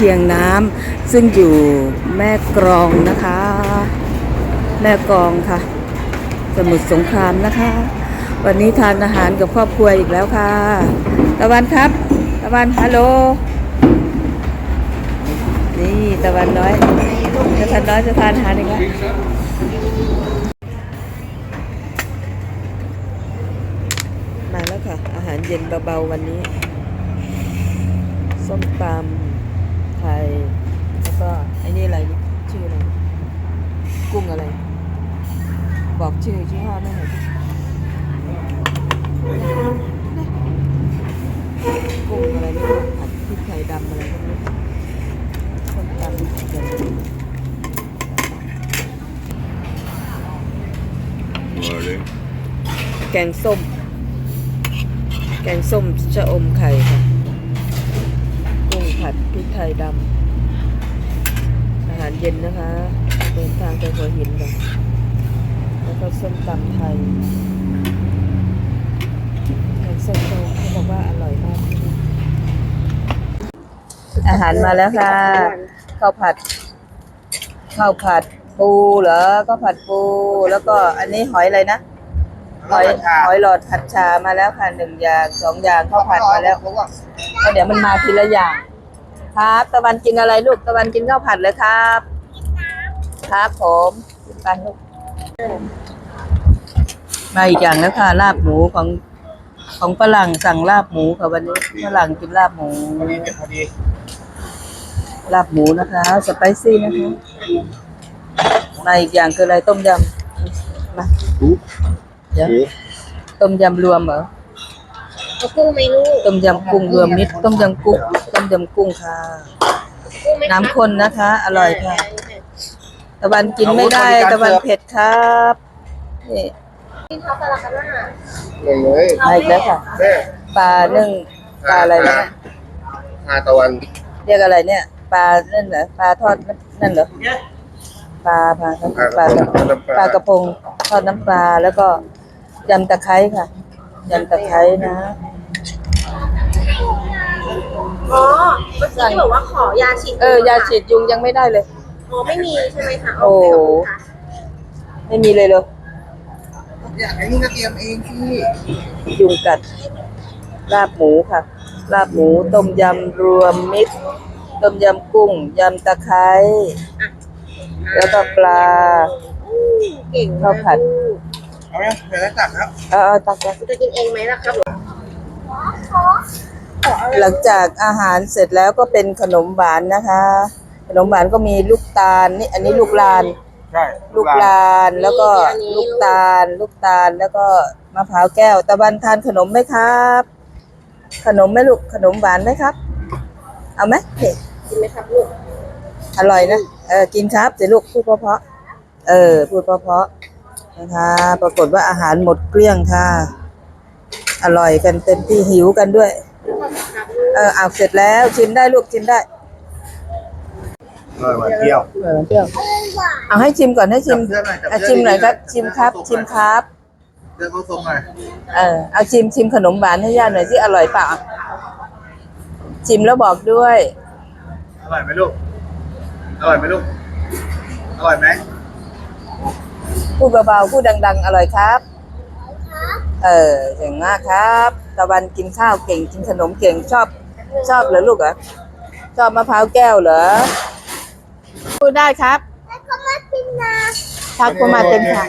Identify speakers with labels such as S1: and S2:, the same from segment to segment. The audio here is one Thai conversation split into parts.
S1: เคียงน้ำซึ่งอยู่แม่กรองนะคะ แม่กรองค่ะ สมุทรสงครามนะคะ วันนี้ทานอาหารกับครอบครัวอีกแล้วค่ะ ตะวันครับตะวันฮัลโหลนี่ตะวันน้อยตะวันน้อยจะทานอาหารอีกแล้วมาแล้วค่ะ อาหารเย็นเบาๆวันนี้ ส้มตำ ไทย แล้วก็ไอ้นี่อะไรนี่ชื่ออะไร กุ้งอะไร บอกชื่อชื่อห้อได้หน่อยดิกุ้งอะไรไม่รู้ผัดพริกไทยดำอะไรก็ไม่รู้ส้มตำอย่างนี้
S2: Morning.
S1: แกงส้ม แกงส้มชะอมไข่ค่ะกุ้ง ผัดพริกไทยดำอาหารเย็นนะคะเดินทางไปหัวหินค่ะแล้วก็ส้มตำไทยแกงส้มโตเขาบอกว่าอร่อยมากอาหารมาแล้วค่ะข้าวผัดข้าวผัดปูเหรอข้าวผัดปู แล้วก็อันนี้หอยอะไรนะหอยหอยหลอดผัดชามาแล้วค่ะหนึ่งอย่างสองอย่างข้าวผัดมาแล้วแล้วเดี๋ยวมันมาทีละอย่าง ครับ ตะวันกินอะไรลูก ตะวันกินข้าวผัดเลยครับ ครับผมกินไปลูกมาอีกอย่างแล้วค่ะ ลาบหมูของของฝรั่งสั่งลาบหมูค่ะวันนี้ฝรั่งกินลาบหมู
S2: พอดีพอดี
S1: ลาบหมูนะคะสไปซี่นะคะมาอีกอย่างคืออะไรต้มยำมา
S2: รู้
S1: เดี๋ยวต้มยำรวมเหรอ
S3: เอากุ้งไหมลูก
S1: ต้มยำกุ้งรวมมิตรต้มยำกุ้งต้มยำกุ้งค่ะ
S3: กุ้งไหมคะ
S1: น้ำข้นนะคะ อร่อยค่ะ ตะวันกินไม่ได้ ตะวันเผ็ดครับนี่
S3: กินข้าวสลัดกันนะ
S2: เลยเลย
S1: มาอีกแล้วค่ะ
S2: แม่
S1: ปลานึ่งปลาอะไรนะ
S2: ทาตะวัน
S1: เรียกอะไรเนี่ย ปลานั่นเหรอปลาทอดนั่นเหรอปลาปลาปลาปลากระพงทอดน้ำปลาแล้วก็ยำตะไคร้ค่ะ ยำตะไคร้นะ
S3: อ๋อเมื่อกี้ที่บอกว่าขอยาฉีด
S1: เออยาฉีดยุงยังไม่ได้เลย
S3: อ๋อไม่มีใช่ไหมคะ
S1: โอ้
S3: เคขบคุณค่ะ
S1: ไม่มีเลยเลย
S2: อยากไอ้นี่ก็เตรียมเองที่
S1: ยุงกัด ลาบหมูค่ะ ลาบหมูต้มยำรวมมิตร ต้มยำกุ้งยำตะไคร้ แล้วก็ปลา
S3: เก่ง
S1: ข้าวผัด
S2: เอาไหมเดี๋ยวจะจับครับ
S1: เออเอาตักกัน
S3: จะกินเองไหมล่ะครับ
S1: หลังจากอาหารเสร็จแล้วก็เป็นขนมหวานนะคะ ขนมหวานก็มีลูกตาลนี่อันนี้ลูกลาน
S2: ใช่
S1: ลูกลานแล้วก็ลูกตาล ลูกตาลแล้วก็มะพร้าวแก้ว ตะวันทานขนมไหมครับ ขนมไหมลูกขนมหวานไหมครับ เอาไหมนี่
S3: กินไหมครับลูก
S1: อร่อยนะเออกินครับเดี๋ยวลูกพูดเพราะๆเออพูดเพราะๆ นะคะ ปรากฏว่าอาหารหมดเกลี้ยงค่ะ อร่อยกันเต็มที่หิวกันด้วย เออเอาเสร็จแล้วชิมได้ลูกชิมได้
S2: เออหวานเปรี้ยว
S1: เออเปรี้ยวเอาให้ชิมก่อนให้ชิม
S2: จับเสื้อหน่อยจับ
S1: อะ
S2: เสื้อ
S1: ชิมหน่อยครับ
S2: ดีๆ
S1: ชิมครับชิมครับ
S2: เรื่องเขาทรงหน่อย
S1: เออเอาชิมชิมขนมหวานให้ย่าหน่อยสิอร่อยเปล่าชิมแล้วบอกด้วย
S2: อร่อยไหมลูก อร่อยไหมลูก อร่อยไหม
S1: พูดเบาๆพูดดัง ๆ อร่อยครับ เออเก่งมากครับตะวันกินข้าวเก่งกินขนมเก่งชอบ ชอบเหรอลูกเหรอชอบมะพร้าวแก้วเหรอพูดได้ครับทักประมาเต้นค่ะ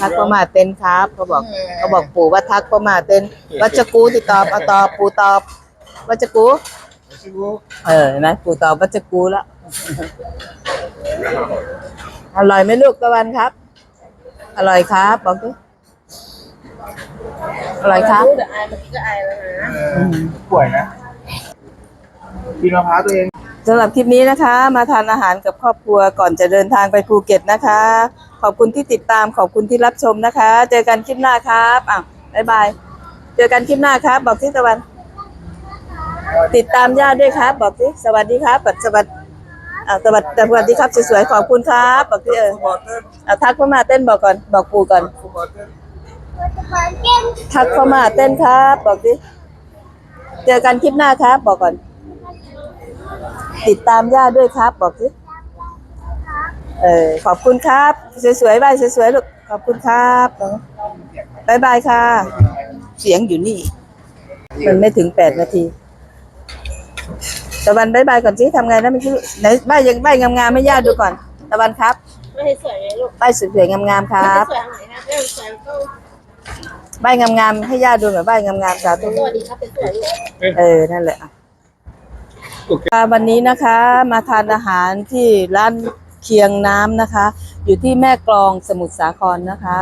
S1: ทักประมาเต้นครับเขาบอกเขาบอกปู่ว่าทักประมาเต้นวัชกูติดตอบเอาตอบปู่ตอบวัชกู
S2: ชิบู
S1: เออเห็นะปู่ตอบวัชกูแล้วอร่อยไหมลูกตะวันครับ อร่อยครับบอกดิอร่อยครับ
S3: เดี๋ยวอายเมื่อกี้ก็อายแล้วนะ
S2: เออป่วยนะกินมะพร้าวตัวเอง
S1: สำหรับคลิปนี้นะคะ มาทานอาหารกับครอบครัวก่อนจะเดินทางไปภูเก็ตนะคะ ขอบคุณที่ติดตามขอบคุณที่รับชมนะคะ เจอกันคลิปหน้าครับอะบ๊ายบายเจอกันคลิปหน้าครับ บอกที่ตะวัน ติดตามญาติด้วยครับ บอกที่สวัสดีครับปัดสวัสดี อ่าสวัสดีสวัสดีครับสวยๆขอบคุณครับบอกที่เออ
S2: บอเติ้ล
S1: เอาทักเข้ามาเต้นบอกก่อน บอกปู่ก่อน
S2: บอเติ้ล
S1: ทักเข้ามาเต้นครับ บอกดิเจอกันคลิปหน้าครับ บอกก่อน ติดตามย่าด้วยครับ บอกสิเออขอบคุณครับ สวยๆบายสวยๆลูกขอบคุณครับบายบายค่ะ เสียงอยู่นี่ มันไม่ถึงแปดนาที ตะวันบายบายก่อนสิทำไงนะเมื่อกี้ไหนบายยังบายงามๆให้ย่าดูก่อนตะวันครับ
S3: ไม่ให้สวยไงลูก
S1: บายสวยๆงามๆครับ
S3: ไม่สวยทางไหนนะไม่สวยก็
S1: บายงามๆให้ย่าดูหน่อยบายงามๆสาธุ
S3: สวัสดีครับเป็นสวยลูก
S1: เออ นั่นแหละอะวันนี้นะคะ มาทานอาหารที่ร้านเคียงน้ำนะคะ อยู่ที่แม่กลองสมุทรสาครนะคะ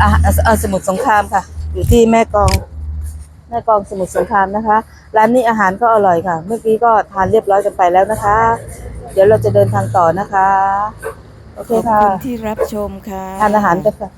S1: อะอะอะสมุทรสงครามค่ะ อยู่ที่แม่กลอง แม่กลองสมุทรสงครามนะคะ ร้านนี้อาหารก็อร่อยค่ะ เมื่อกี้ก็ทานเรียบร้อยกันไปแล้วนะคะ เดี๋ยวเราจะเดินทางต่อนะคะ โอเคค่ะ
S4: ที่รับชมค่ะ
S1: ทานอาหารกันค่ะ